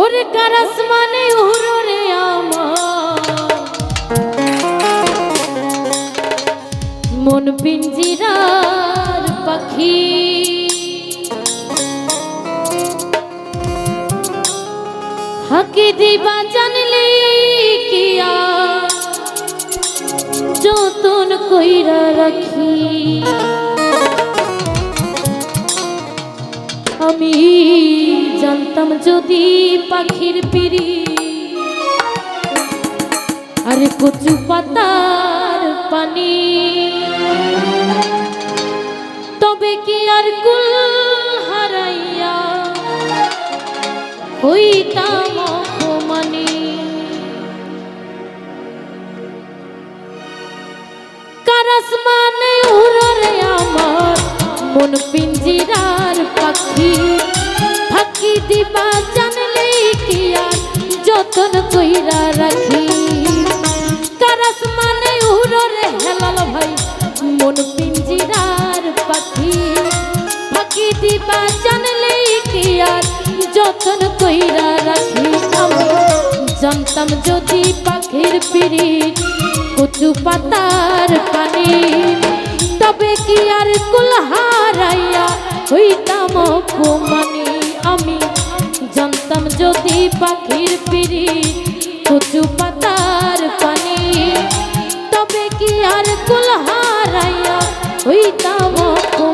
ওরে কারাস মানে উহরে আমার। মন পিঞ্জিরার পাখি। হাকি দিবা জানলে কিয়া যতন কইরা রাখি। আমি জানতাম যদি পাখির পিড়ি। আরে কচু পাতার পানি। তবে কি আর কুল হারাইয়া হইতাম কারাস মানে উড়রে আমার মন পিঞ্জিরার পাখি। ফাঁকি দিবা জানলে কি আর যতন কইরা রাখি। কারাস মানে উড়রে হেলাল ভাই, মন পিঞ্জিরার পাখি। ফাঁকি দিবা জানলে কি আর যতন কইরা রাখি। আমি জানতাম যদি পাখির পিড়িত কচু পাতার পানি, তবে কি আর কুলহারাইয়া হইতাম অপমানি। আমি জানতাম যদি পাখির পিড়ি কচু পাতার পানি। তবে কি আর কুলহারাইয়া হইতাম অপমানি?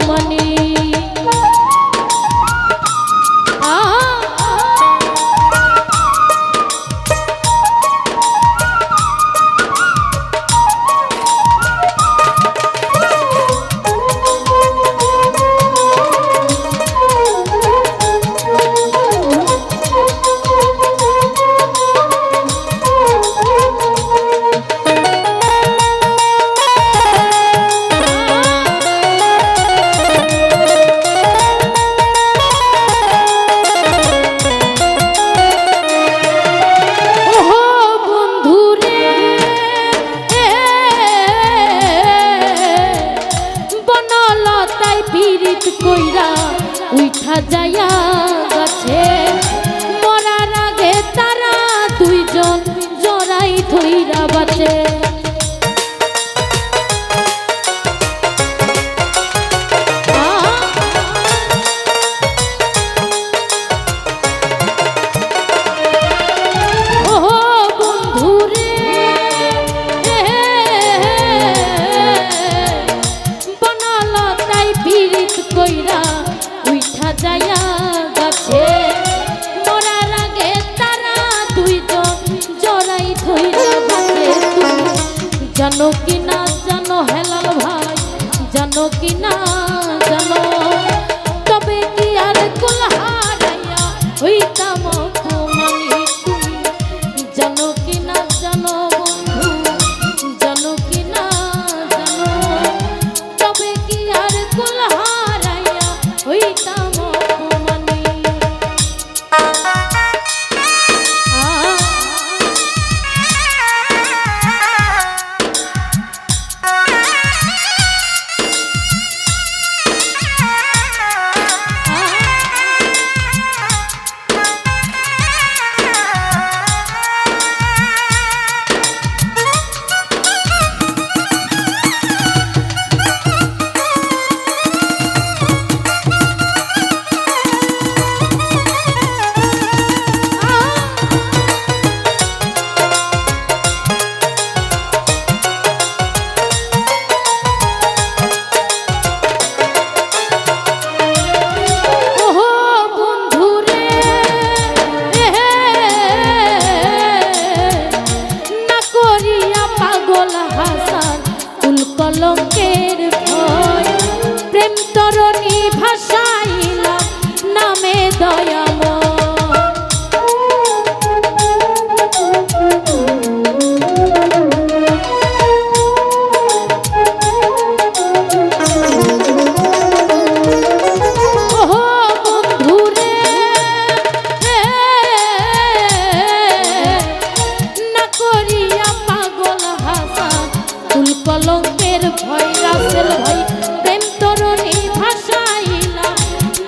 কলঙ্কের ভয় রাসেল ভয়, প্রেম তরণী ভাসাইলা,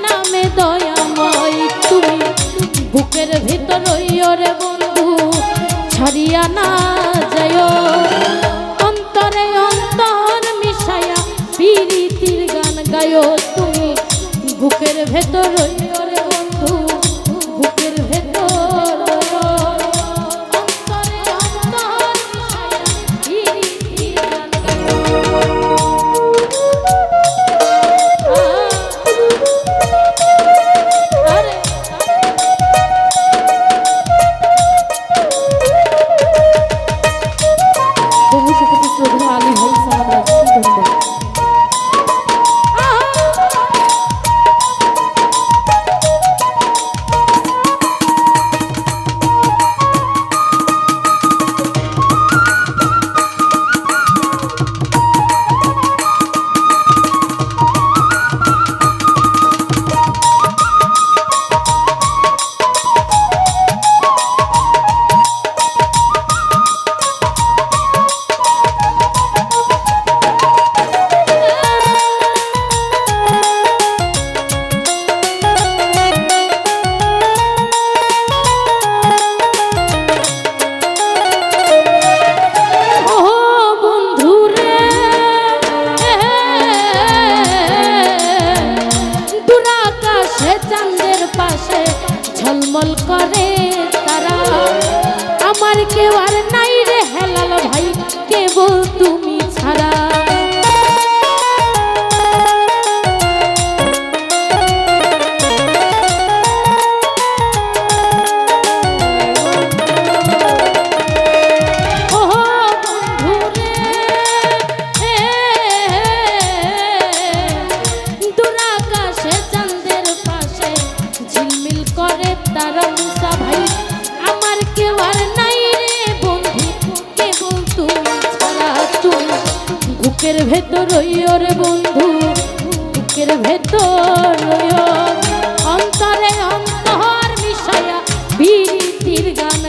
নামে দয়াময় তুমি। বুকের ভিতর ওরে বন্ধু, ছাড়িয়া না যায় অন্তরে অন্তর মিশায়া পিরিতির গান গায় তুমি। বুকের ভেতর ওরে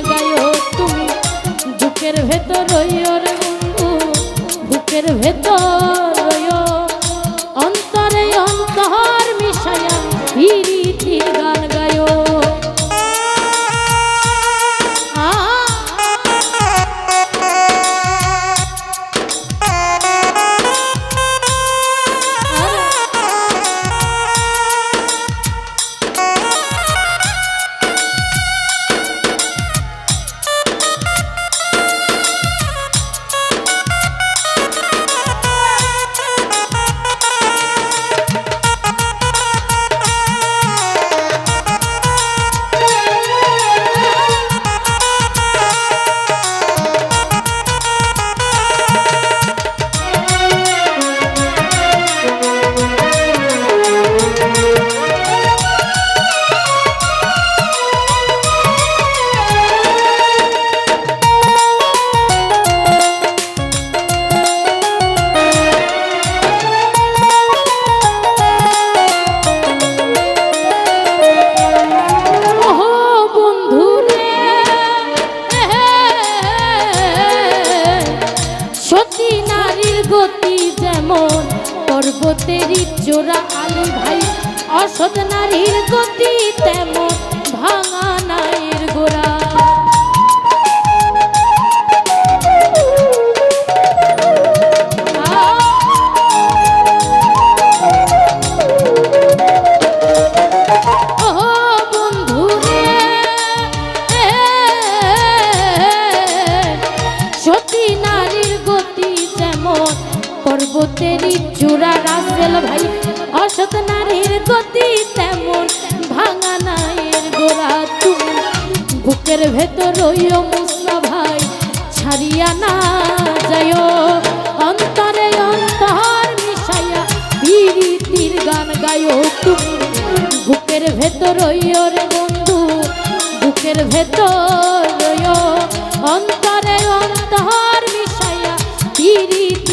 na 有 সৎ নারীর গতি তেমন পর্বতেরই চূড়া রাসেল ভাই, অসৎ নারীর গতি তেমন, ভাঙা নায়ের গোড়া তুমি বুকের ভেতর রইও মুসলা ভাই, ছাড়িয়া না যায় অন্তরে অন্তর মিশাইয়া পীড়িতির গান গায় তুমি বুকের ভেতর রইও রে বন্ধু, বুকের ভেতর অন্তরে অন্তর মিশাইয়া পীড়িতি